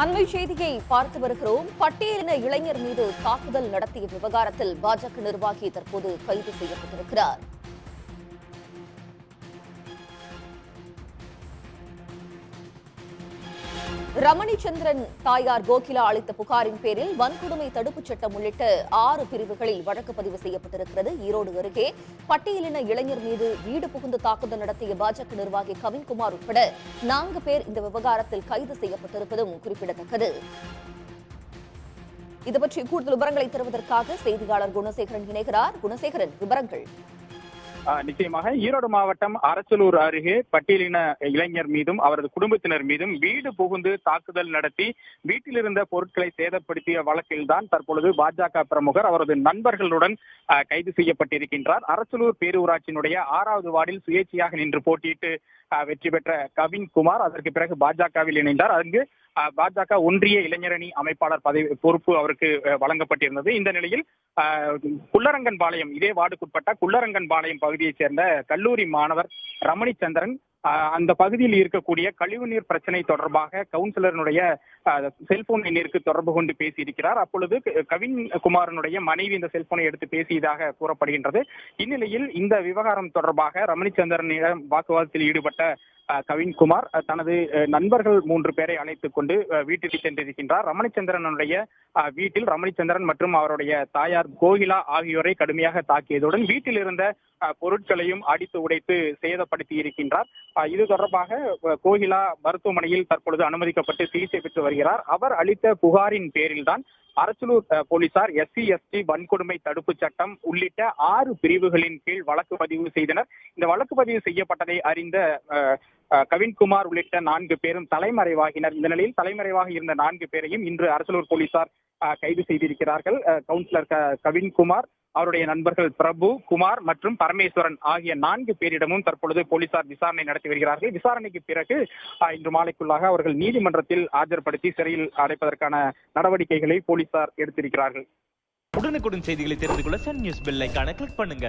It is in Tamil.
அண்மை செய்தியை பார்த்து வருகிறோம். பட்டியலின இளைஞர் மீது தாக்குதல் நடத்திய விவகாரத்தில் பாஜக நிர்வாகி தற்போது கைது செய்யப்பட்டிருக்கிறார். ரமணிச்சந்திரன் தாயார் கோகிலா அளித்த புகாரின் பேரில் வன்கொடுமை தடுப்புச் சட்டம் உள்ளிட்ட ஆறு பிரிவுகளில் வழக்கு பதிவு செய்யப்பட்டிருக்கிறது. ஈரோடு அருகே பட்டியலின இளைஞர் மீது வீடு புகுந்து தாக்குதல் நடத்திய பாஜக நிர்வாகி கவின்குமார் உட்பட நான்கு பேர் இந்த விவகாரத்தில் கைது செய்யப்பட்டிருப்பதும் குறிப்பிடத்தக்கது. இது பற்றி கூடுதல் விவரங்களை தருவதற்காக செய்தியாளர் குணசேகரன் இணைகிறார். குணசேகரன் விவரங்கள். நிச்சயமாக. ஈரோடு மாவட்டம் அரசலூர் அருகே பட்டியலின இளைஞர் மீதும் அவரது குடும்பத்தினர் மீதும் வீடு புகுந்து தாக்குதல் நடத்தி வீட்டில் இருந்த பொருட்களை சேதப்படுத்திய வழக்கில்தான் தற்பொழுது பாஜக பிரமுகர் அவரது நண்பர்களுடன் ஆஹ் கைது செய்யப்பட்டிருக்கின்றார். அரசலூர் பேரூராட்சியினுடைய ஆறாவது வார்டில் சுயேட்சையாக நின்று போட்டியிட்டு வெற்றி பெற்ற கவின் குமார் அதற்கு பிறகு பாஜகவில் இணைந்தார். அங்கு பாஜக ஒன்றிய இளைஞரணி அமைப்பாளர் பதவி பொறுப்பு அவருக்கு வழங்கப்பட்டிருந்தது. இந்த நிலையில் ஆஹ் குள்ளரங்கன் பாளையம் இதே வார்டுக்குட்பட்ட குள்ளரங்கன் பாளையம் பகுதியைச் சேர்ந்த கல்லூரி மாணவர் ரமணி சந்திரன் அந்த பகுதியில் இருக்கக்கூடிய கழிவுநீர் பிரச்சனை தொடர்பாக கவுன்சிலருடைய செல்போன் எண்ணிற்கு தொடர்பு கொண்டு பேசியிருக்கிறார். அப்பொழுது கவின் குமாரனுடைய மனைவி இந்த செல்போனை எடுத்து பேசியதாக கூறப்படுகின்றது. இந்நிலையில் இந்த விவகாரம் தொடர்பாக ரமணிச்சந்திரனிடம் வாக்குவாதத்தில் ஈடுபட்ட கவின்குமார் தனது நண்பர்கள் மூன்று பேரை அழைத்துக் கொண்டு வீட்டுக்கு வீட்டிற்கு சென்றிருக்கின்றார். ரமணிச்சந்திரனுடைய வீட்டில் ரமணிச்சந்திரன் மற்றும் அவருடைய தாயார் கோகிலா ஆகியோரை கடுமையாக தாக்கியதுடன் வீட்டில் இருந்த பொருட்களையும் அடித்து உடைத்து சேதப்படுத்தி இருக்கின்றார். இது தொடர்பாக கோகிலா மருத்துவமனையில் தற்பொழுது அனுமதிக்கப்பட்டு சிகிச்சை பெற்று வருகிறார். அவர் அளித்த புகாரின் பேரில்தான் அரசலூர் போலீசார் எஸ்சி எஸ்டி வன்கொடுமை தடுப்பு சட்டம் உள்ளிட்ட ஆறு பிரிவுகளின் கீழ் வழக்கு பதிவு செய்தனர். இந்த வழக்கு பதிவு செய்யப்பட்டதை அறிந்த கவின்குமார் உள்ளிட்ட நான்கு பேரும் தலைமறைவாகினர். இந்த நிலையில் தலைமறைவாக இருந்த நான்கு பேரையும் இன்று அரசலூர் போலீசார் கைது செய்திருக்கிறார்கள். கவுன்சிலர் கவின்குமார் அவருடைய நண்பர்கள் பிரபு குமார் மற்றும் பரமேஸ்வரன் ஆகிய நான்கு பேரிடமும் தற்பொழுது போலீசார் விசாரணை நடத்தி வருகிறார்கள். விசாரணைக்கு பிறகு அஹ், இன்று மாலைக்குள்ளாக அவர்கள் நீதிமன்றத்தில் ஆஜர்படுத்தி சிறையில் அடைப்பதற்கான நடவடிக்கைகளை போலீசார் எடுத்திருக்கிறார்கள். உடனுக்குடன் செய்திகளை தெரிந்து கொள்ள சன் நியூஸ் பெல் ஐகானை கிளிக் பண்ணுங்க.